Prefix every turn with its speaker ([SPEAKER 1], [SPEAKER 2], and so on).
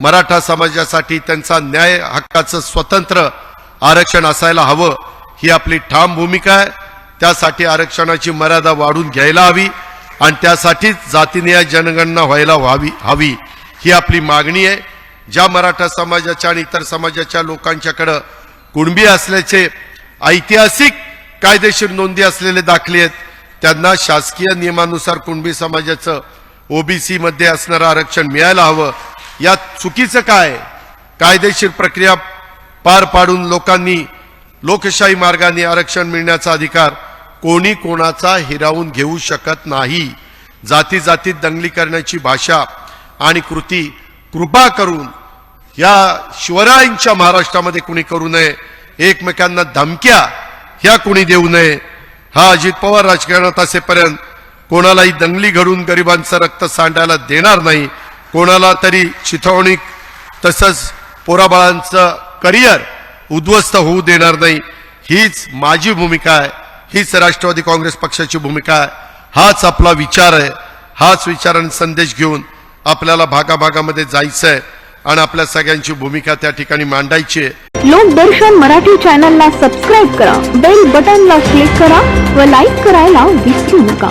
[SPEAKER 1] मराठा समाजासाठी त्यांचा न्याय हक्काचं स्वतंत्र आरक्षण असायला हवं ही आपली ठाम भूमिका आहे. त्यासाठी आरक्षणाची मर्यादा वाढून घ्यायला हवी आणि त्यासाठीच जातीनिहाय जनगणना व्हायला व्हावी हवी ही आपली मागणी आहे. ज्या मराठा समाजाच्या आणि इतर समाजाच्या लोकांच्याकडं कुणबी असल्याचे ऐतिहासिक कायदेशीर नोंदी असलेले दाखले आहेत त्यांना शासकीय नियमानुसार कुणबी समाजाचं ओबीसी मध्ये असणारं आरक्षण मिळायला हवं. यात चुकीचं काय? कायदेशीर प्रक्रिया पार पाडून लोकांनी लोकशाही मार्गाने आरक्षण मिळण्याचा अधिकार कोणी कोणाचा हिरावून घेऊ शकत नाही. जाती जातीत दंगली करण्याची भाषा आणि कृती कृपा करून या शिवरायांच्या महाराष्ट्रामध्ये कुणी करू नये एकमेकांना धमक्या ह्या कुणी देऊ नये हा अजित पवार राजकारणात असेपर्यंत कोणालाही दंगली घडून गरिबांचं रक्त सांडायला देणार नाही कोणाला तरी चिथवणी तसंच पोराबाळांचं करिअर उद्ध्वस्त होऊ देणार नाही हीच माझी भूमिका आहे हीच राष्ट्रवादी काँग्रेस पक्षाची भूमिका आहे हाच आपला विचार आहे हाच विचार आणि संदेश घेऊन आपल्याला भागाभागामध्ये जायचं आहे आणि आपल्या सगळ्यांची भूमिका त्या ठिकाणी मांडायची आहे.
[SPEAKER 2] लोकदर्शन मराठी चॅनलला सबस्क्राईब करा बेल बटनला क्लिक करा व लाईक करायला विसरू नका.